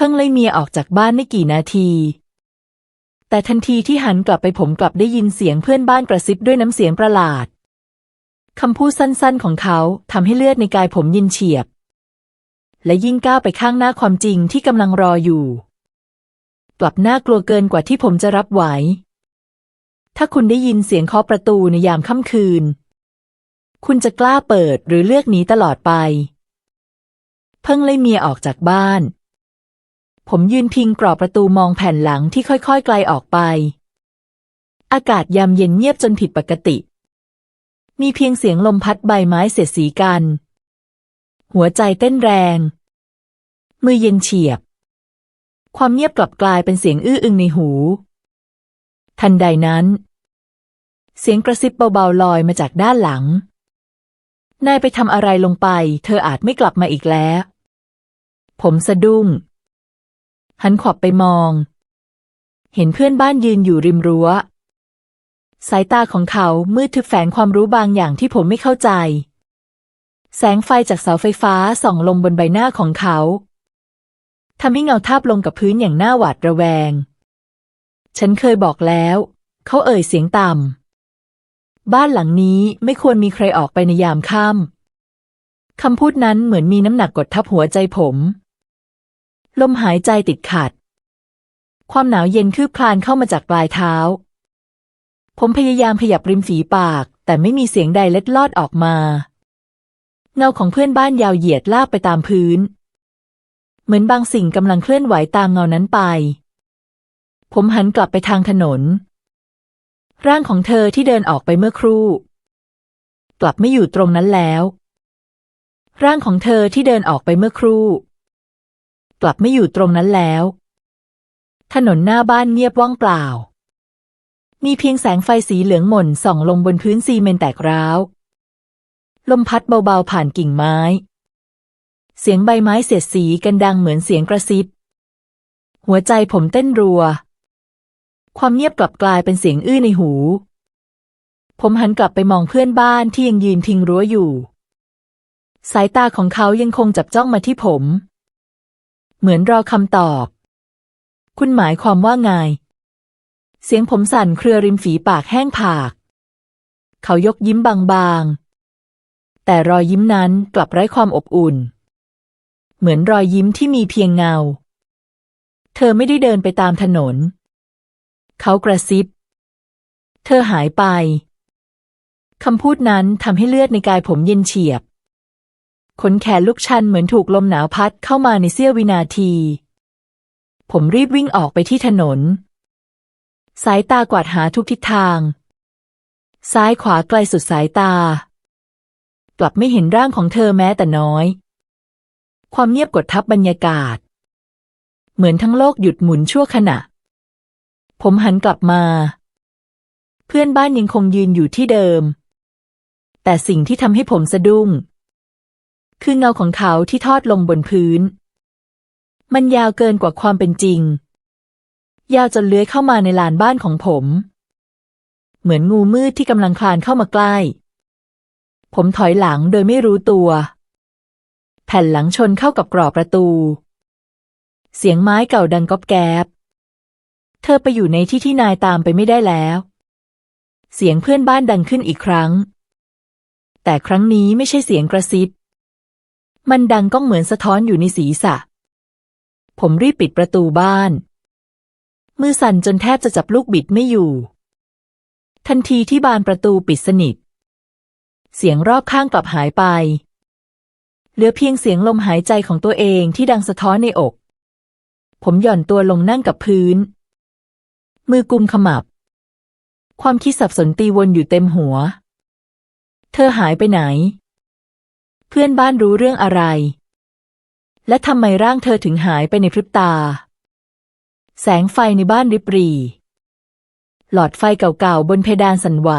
เพิ่งไล่เมียออกจากบ้านไม่กี่นาที แต่ทันทีที่หันกลับไปผมกลับได้ยินเสียงเพื่อนบ้านกระซิบด้วยน้ำเสียงประหลาดคำพูดสั้นๆของเขาทำให้เลือดในกายผมยินเฉียบ และยิ่งก้าวไปข้างหน้าความจริงที่กำลังรออยู่ กลับน่ากลัวเกินกว่าที่ผมจะรับไหว ถ้าคุณได้ยินเสียงเคาะประตูในยามค่ำคืน คุณจะกล้าเปิดหรือเลือกหนีตลอดไป เพิ่งไล่เมียออกจากบ้าน ผมยืนพิงกรอบประตูมองแผ่นหลังที่ค่อยๆ ไกลออกไป อากาศยามเย็นเงียบจนผิดปกติ มีเพียงเสียงลมพัดใบไม้เสียดสีกัน หัวใจเต้นแรง มือเย็นเฉียบ ความเงียบกลับกลายเป็นเสียงอื้ออึงในหู ทันใดนั้น เสียงกระซิบเบาๆลอยมาจากด้านหลัง นายไปทำอะไรลงไป เธออาจไม่กลับมาอีกแล้ว ผมสะดุ้ง หันขวับไปมอง เห็นเพื่อนบ้านยืนอยู่ริมรั้ว สายตาของเขามืดทึบแฝงความรู้บางอย่างที่ผมไม่เข้าใจ แสงไฟจากเสาไฟฟ้าส่องลงบนใบหน้าของเขาทำให้เงาทาบลงกับพื้นอย่างน่าหวาดระแวง ฉันเคยบอกแล้ว เขาเอ่ยเสียงต่ำ บ้านหลังนี้ไม่ควรมีใครออกไปในยามค่ำคำพูดนั้นเหมือนมีน้ำหนักกดทับหัวใจผม ลมหายใจติดขัด ความหนาวเย็นคืบคลานเข้ามาจากปลายเท้า ผมพยายามขยับริมฝีปาก แต่ไม่มีเสียงใดเล็ดลอดออกมา เงาของเพื่อนบ้านยาวเหยียดลากไปตามพื้น เหมือนบางสิ่งกำลังเคลื่อนไหวตามเงานั้นไป ผมหันกลับไปทางถนน ร่างของเธอที่เดินออกไปเมื่อครู่ กลับไม่อยู่ตรงนั้นแล้ว ร่างของเธอที่เดินออกไปเมื่อครู่ กลับไม่อยู่ตรงนั้นแล้ว ถนนหน้าบ้านเงียบว่างเปล่า มีเพียงแสงไฟสีเหลืองหม่นส่องลงบนพื้นซีเมนต์แตกร้าว ลมพัดเบาๆผ่านกิ่งไม้ เสียงใบไม้เสียดสีกันดังเหมือนเสียงกระซิบ หัวใจผมเต้นรัว ความเงียบกลับกลายเป็นเสียงอื้อในหู ผมหันกลับไปมองเพื่อนบ้านที่ยังยืนพิงรั้วอยู่สายตาของเขายังคงจับจ้องมาที่ผม เหมือนรอคำตอบ คุณหมายความว่าไง เสียงผมสั่นเครือริมฝีปากแห้งผาก เขายกยิ้มบางๆ แต่รอยยิ้มนั้นกลับไร้ความอบอุ่น เหมือนรอยยิ้มที่มีเพียงเงา เธอไม่ได้เดินไปตามถนน เขากระซิบ เธอหายไปคำพูดนั้นทำให้เลือดในกายผมเย็นเฉียบ ขนแขนลุกชันเหมือนถูกลมหนาวพัดเข้ามาในเสี้ยววินาที ผมรีบวิ่งออกไปที่ถนน สายตากวาดหาทุกทิศทาง ซ้ายขวาไกลสุดสายตา กลับไม่เห็นร่างของเธอแม้แต่น้อย ความเงียบกดทับบรรยากาศ เหมือนทั้งโลกหยุดหมุนชั่วขณะ ผมหันกลับมา เพื่อนบ้านยังคงยืนอยู่ที่เดิม แต่สิ่งที่ทำให้ผมสะดุ้ง คือเงาของเขาที่ทอดลงบนพื้น มันยาวเกินกว่าความเป็นจริง ยาวจนเลื้อยเข้ามาในลานบ้านของผม เหมือนงูมืดที่กำลังคลานเข้ามาใกล้ ผมถอยหลังโดยไม่รู้ตัว แผ่นหลังชนเข้ากับกรอบประตู เสียงไม้เก่าดังก๊อบแก๊บเธอไปอยู่ในที่ที่นายตามไปไม่ได้แล้ว เสียงเพื่อนบ้านดังขึ้นอีกครั้ง แต่ครั้งนี้ไม่ใช่เสียงกระซิบ มันดังก้องเหมือนสะท้อนอยู่ในศีรษะ ผมรีบปิดประตูบ้าน มือสั่นจนแทบจะจับลูกบิดไม่อยู่ ทันทีที่บานประตูปิดสนิท เสียงรอบข้างกลับหายไป เหลือเพียงเสียงลมหายใจของตัวเองที่ดังสะท้อนในอก ผมหย่อนตัวลงนั่งกับพื้น มือกุมขมับ ความคิดสับสนตีวนอยู่เต็มหัว เธอหายไปไหน เพื่อนบ้านรู้เรื่องอะไร และทำไมร่างเธอถึงหายไปในพริบตา แสงไฟในบ้านริบรี หลอดไฟเก่าๆบนเพดานสั่นไหว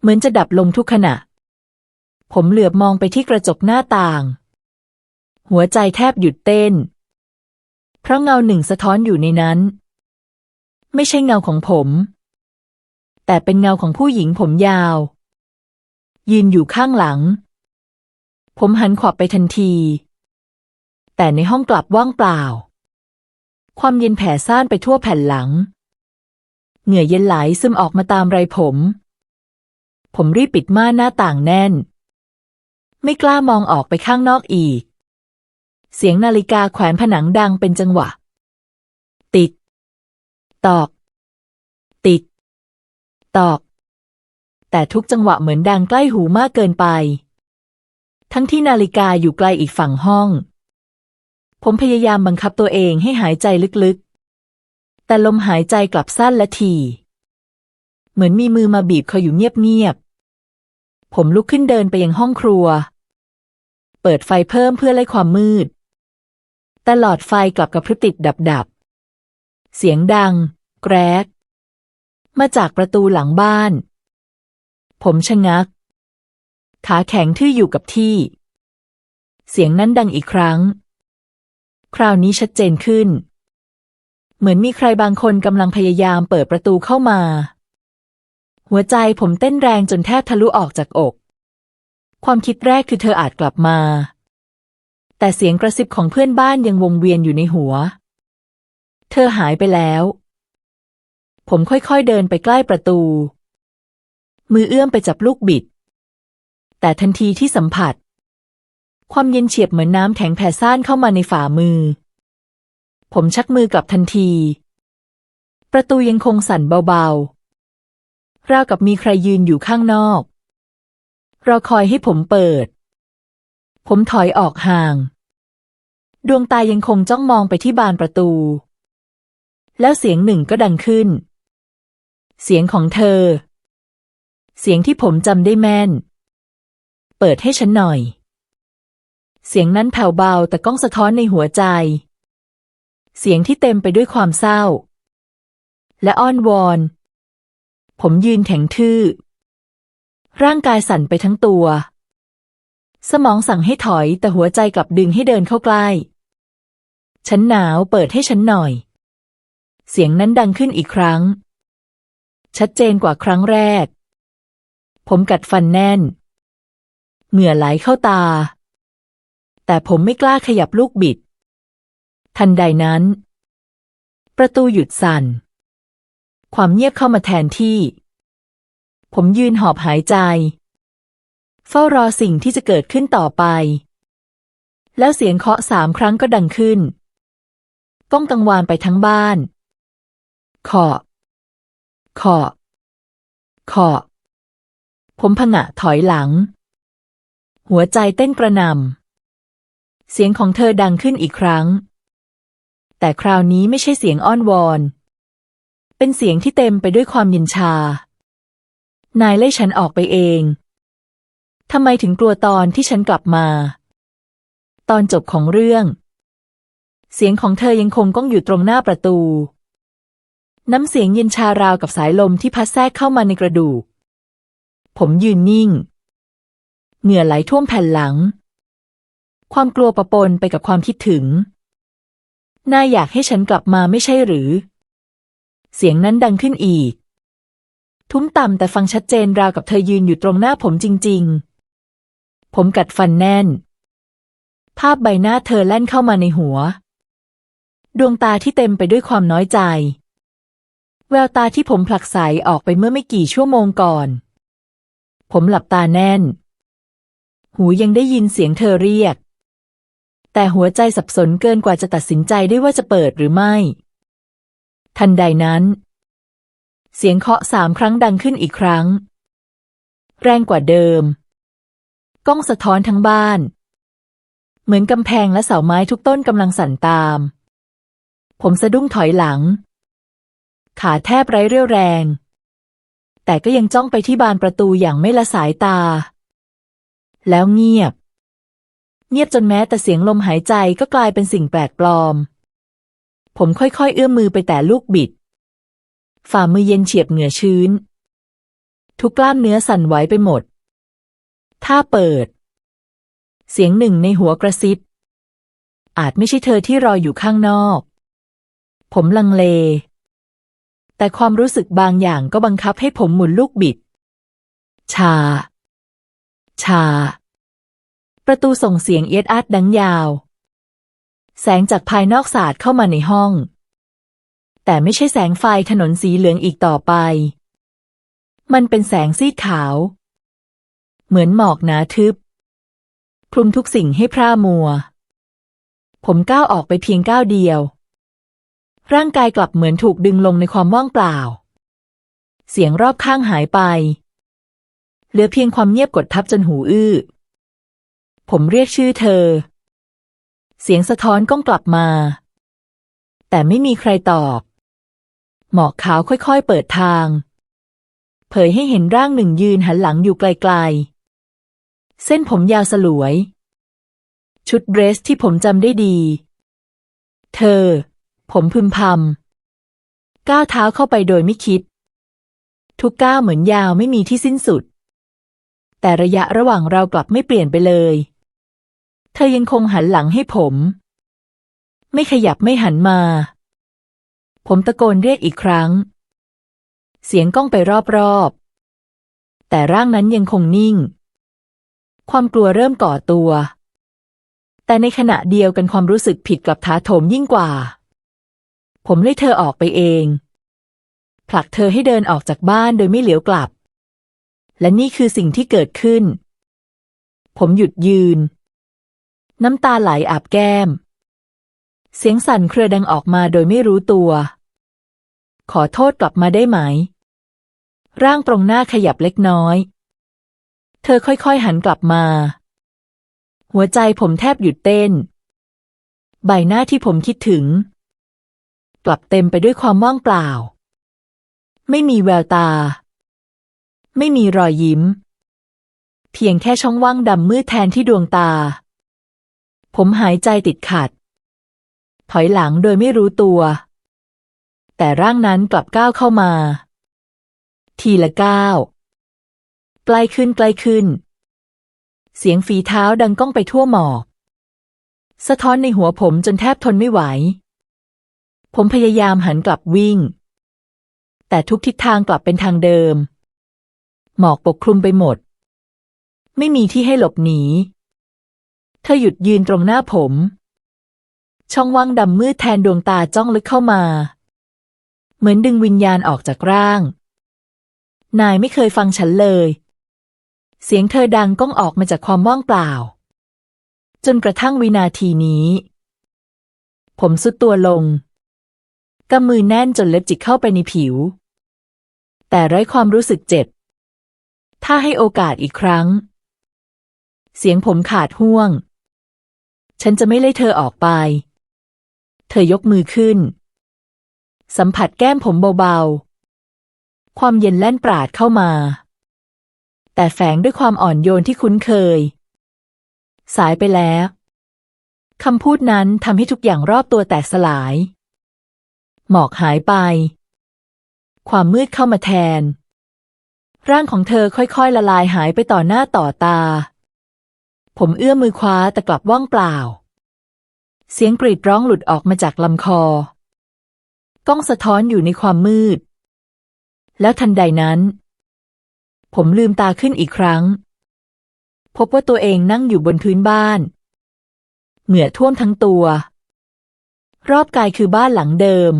เหมือนจะดับลงทุกขณะ ผมเหลือบมองไปที่กระจกหน้าต่าง หัวใจแทบหยุดเต้น เพราะเงาหนึ่งสะท้อนอยู่ในนั้น ไม่ใช่เงาของผม แต่เป็นเงาของผู้หญิงผมยาว ยืนอยู่ข้างหลัง ผมหันขวับไปทันที แต่ในห้องกลับว่างเปล่า ความเย็นแผ่ซ่านไปทั่วแผ่นหลัง เหงื่อเย็นไหลซึมออกมาตามไรผม ผมรีบปิดม่านหน้าต่างแน่น ไม่กล้ามองออกไปข้างนอกอีก เสียงนาฬิกาแขวนผนังดังเป็นจังหวะ ติด ตอก ติด ตอก แต่ทุกจังหวะเหมือนดังใกล้หูมากเกินไป ทั้งที่นาฬิกาอยู่ไกลอีกฝั่งห้อง ผมพยายามบังคับตัวเองให้หายใจลึกๆ แต่ลมหายใจกลับสั้นและที เหมือนมีมือมาบีบคออยู่เงียบๆ ผมลุกขึ้นเดินไปยังห้องครัว เปิดไฟเพิ่มเพื่อไล่ความมืด แต่หลอดไฟกลับกระพริบติดดับๆ เสียงดัง แกรก มาจากประตูหลังบ้าน ผมชะงัก ขาแข็งทื่ออยู่กับที่ เสียงนั้นดังอีกครั้ง คราวนี้ชัดเจนขึ้น เหมือนมีใครบางคนกำลังพยายามเปิดประตูเข้ามา หัวใจผมเต้นแรงจนแทบทะลุออกจากอก ความคิดแรกคือเธออาจกลับมา แต่เสียงกระซิบของเพื่อนบ้านยังวงเวียนอยู่ในหัว เธอหายไปแล้วผมค่อยๆเดินไปใกล้ประตู มือเอื้อมไปจับลูกบิด แต่ทันทีที่สัมผัส ความเย็นเฉียบเหมือนน้ำแข็งแผ่ซ่านเข้ามาในฝ่ามือ ผมชักมือกลับทันที ประตูยังคงสั่นเบาๆ ราวกับมีใครยืนอยู่ข้างนอก รอคอยให้ผมเปิด ผมถอยออกห่าง ดวงตายังคงจ้องมองไปที่บานประตู แล้วเสียงหนึ่งก็ดังขึ้น เสียงของเธอ เสียงที่ผมจำได้แม่น เปิดให้ฉันหน่อย เสียงนั้นแผ่วเบาแต่ก้องสะท้อนในหัวใจ เสียงที่เต็มไปด้วยความเศร้า และอ้อนวอน ผมยืนแข็งทื่อ ร่างกายสั่นไปทั้งตัว สมองสั่งให้ถอยแต่หัวใจกลับดึงให้เดินเข้าใกล้ ฉันหนาวเปิดให้ฉันหน่อย เสียงนั้นดังขึ้นอีกครั้ง ชัดเจนกว่าครั้งแรก ผมกัดฟันแน่น เหงื่อไหลเข้าตา แต่ผมไม่กล้าขยับลูกบิด ทันใดนั้น ประตูหยุดสั่น ความเงียบเข้ามาแทนที่ ผมยืนหอบหายใจ เฝ้ารอสิ่งที่จะเกิดขึ้นต่อไป แล้วเสียงเคาะสามครั้งก็ดังขึ้น ก้องกังวานไปทั้งบ้านขอขอขอผมผงะถอยหลัง หัวใจเต้นกระหน่ำ เสียงของเธอดังขึ้นอีกครั้ง แต่คราวนี้ไม่ใช่เสียงอ้อนวอน เป็นเสียงที่เต็มไปด้วยความเย็นชา นายไล่ฉันออกไปเอง ทำไมถึงกลัวตอนที่ฉันกลับมา ตอนจบของเรื่อง เสียงของเธอยังคงก้องอยู่ตรงหน้าประตู น้ำเสียงเย็นชาราวกับสายลมที่พัดแทรกเข้ามาในกระดูก ผมยืนนิ่ง เหงื่อไหลท่วมแผ่นหลัง ความกลัวปะปนไปกับความคิดถึงน่าอยากให้ฉันกลับมาไม่ใช่หรือ เสียงนั้นดังขึ้นอีก ทุ้มต่ำแต่ฟังชัดเจนราวกับเธอยืนอยู่ตรงหน้าผมจริง ๆ ผมกัดฟันแน่น ภาพใบหน้าเธอแล่นเข้ามาในหัว ดวงตาที่เต็มไปด้วยความน้อยใจ แววตาที่ผมผลักใสออกไปเมื่อไม่กี่ชั่วโมงก่อน ผมหลับตาแน่น หูยังได้ยินเสียงเธอเรียก แต่หัวใจสับสนเกินกว่าจะตัดสินใจได้ว่าจะเปิดหรือไม่ ทันใดนั้น เสียงเคาะสามครั้งดังขึ้นอีกครั้ง แรงกว่าเดิม ก้องสะท้อนทั้งบ้าน เหมือนกำแพงและเสาไม้ทุกต้นกำลังสั่นตาม ผมสะดุ้งถอยหลัง ขาแทบไร้เรี่ยวแรง แต่ก็ยังจ้องไปที่บานประตูอย่างไม่ละสายตา แล้วเงียบ เงียบจนแม้แต่เสียงลมหายใจก็กลายเป็นสิ่งแปลกปลอม ผมค่อยๆ เอื้อมมือไปแต่ลูกบิด ฝ่ามือเย็นเฉียบเหงื่อชื้น ทุกกล้ามเนื้อสั่นไหวไปหมด ถ้าเปิด เสียงหนึ่งในหัวกระซิบ อาจไม่ใช่เธอที่รออยู่ข้างนอก ผมลังเล แต่ความรู้สึกบางอย่างก็บังคับให้ผมหมุนลูกบิด ชา ชา ประตูส่งเสียงเอียดอาดดังยาว แสงจากภายนอกสาดเข้ามาในห้อง แต่ไม่ใช่แสงไฟถนนสีเหลืองอีกต่อไป มันเป็นแสงซีดขาว เหมือนหมอกหนาทึบ คลุมทุกสิ่งให้พร่ามัว ผมก้าวออกไปเพียงก้าวเดียว ร่างกายกลับเหมือนถูกดึงลงในความว่างเปล่า เสียงรอบข้างหายไป เหลือเพียงความเงียบกดทับจนหูอื้อ ผมเรียกชื่อเธอ เสียงสะท้อนก้องกลับมา แต่ไม่มีใครตอบ หมอกขาวค่อยๆเปิดทาง เผยให้เห็นร่างหนึ่งยืนหันหลังอยู่ไกลๆ เส้นผมยาวสลวย ชุดเดรสที่ผมจำได้ดี เธอ ผมพึมพำก้าวเท้าเข้าไปโดยไม่คิด ทุกก้าวเหมือนยาวไม่มีที่สิ้นสุด แต่ระยะระหว่างเรากลับไม่เปลี่ยนไปเลย เธอยังคงหันหลังให้ผม ไม่ขยับไม่หันมา ผมตะโกนเรียกอีกครั้ง เสียงก้องไปรอบๆ แต่ร่างนั้นยังคงนิ่ง ความกลัวเริ่มก่อตัว แต่ในขณะเดียวกันความรู้สึกผิดกลับถาโถมยิ่งกว่า ผมไล่เธอออกไปเอง ผลักเธอให้เดินออกจากบ้านโดยไม่เหลียวกลับ และนี่คือสิ่งที่เกิดขึ้น ผมหยุดยืน น้ำตาไหลอาบแก้ม เสียงสั่นเครือดังออกมาโดยไม่รู้ตัว ขอโทษกลับมาได้ไหม ร่างตรงหน้าขยับเล็กน้อย เธอค่อยๆหันกลับมา หัวใจผมแทบหยุดเต้น ใบหน้าที่ผมคิดถึง กลับเต็มไปด้วยความว่างเปล่า ไม่มีแววตา ไม่มีรอยยิ้ม เพียงแค่ช่องว่างดำมืดแทนที่ดวงตา ผมหายใจติดขัด ถอยหลังโดยไม่รู้ตัว แต่ร่างนั้นกลับก้าวเข้ามา ทีละก้าวใกล้ขึ้นใกล้ขึ้น เสียงฝีเท้าดังก้องไปทั่วหมอกสะท้อนในหัวผมจนแทบทนไม่ไหว ผมพยายามหันกลับวิ่ง แต่ทุกทิศทางกลับเป็นทางเดิม หมอกปกคลุมไปหมด ไม่มีที่ให้หลบหนี เธอหยุดยืนตรงหน้าผม ช่องว่างดำมืดแทนดวงตาจ้องลึกเข้ามา เหมือนดึงวิญญาณออกจากร่าง นายไม่เคยฟังฉันเลย เสียงเธอดังก้องออกมาจากความว่างเปล่า จนกระทั่งวินาทีนี้ ผมสุดตัวลงกำมือแน่นจนเล็บจิกเข้าไปในผิว แต่ไร้ความรู้สึกเจ็บ ถ้าให้โอกาสอีกครั้ง เสียงผมขาดห่วง ฉันจะไม่ไล่เธอออกไป เธอยกมือขึ้น สัมผัสแก้มผมเบาๆ ความเย็นแล่นปราดเข้ามา แต่แฝงด้วยความอ่อนโยนที่คุ้นเคย สายไปแล้วคำพูดนั้นทำให้ทุกอย่างรอบตัวแตกสลาย หมอกหายไป ความมืดเข้ามาแทน ร่างของเธอค่อยๆ ละลายหายไปต่อหน้าต่อตา ผมเอื้อมมือคว้าแต่กลับว่างเปล่า เสียงกรีดร้องหลุดออกมาจากลำคอก้องสะท้อนอยู่ในความมืด แล้วทันใดนั้น ผมลืมตาขึ้นอีกครั้ง พบว่าตัวเองนั่งอยู่บนพื้นบ้าน เหงื่อท่วมทั้งตัว รอบกายคือบ้านหลังเดิม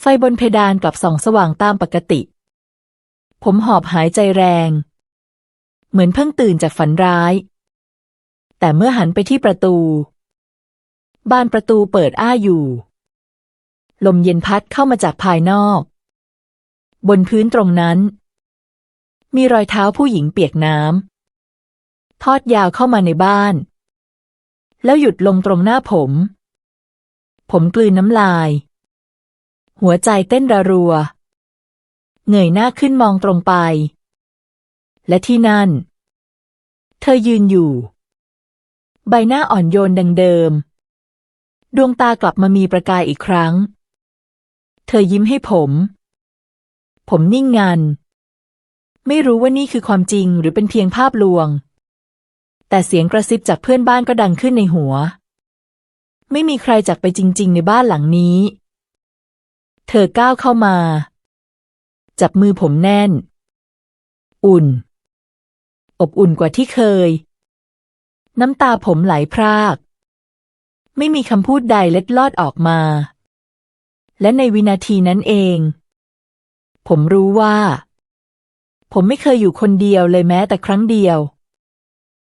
ไฟบนเพดานกลับส่องสว่างตามปกติ ผมหอบหายใจแรง เหมือนเพิ่งตื่นจากฝันร้าย แต่เมื่อหันไปที่ประตู บานประตูเปิดอ้าอยู่ ลมเย็นพัดเข้ามาจากภายนอก บนพื้นตรงนั้น มีรอยเท้าผู้หญิงเปียกน้ำทอดยาวเข้ามาในบ้าน แล้วหยุดลงตรงหน้าผม ผมกลืนน้ำลาย หัวใจเต้นระรัว เงยหน้าขึ้นมองตรงไป และที่นั่น เธอยืนอยู่ ใบหน้าอ่อนโยนดังเดิม ดวงตากลับมามีประกายอีกครั้ง เธอยิ้มให้ผม ผมนิ่งงัน ไม่รู้ว่านี่คือความจริงหรือเป็นเพียงภาพลวง แต่เสียงกระซิบจากเพื่อนบ้านก็ดังขึ้นในหัว ไม่มีใครจากไปจริง ๆ ในบ้านหลังนี้ เธอก้าวเข้ามา จับมือผมแน่น อุ่น อบอุ่นกว่าที่เคย น้ำตาผมไหลพราก ไม่มีคำพูดใดเล็ดลอดออกมา และในวินาทีนั้นเอง ผมรู้ว่า ผมไม่เคยอยู่คนเดียวเลยแม้แต่ครั้งเดียว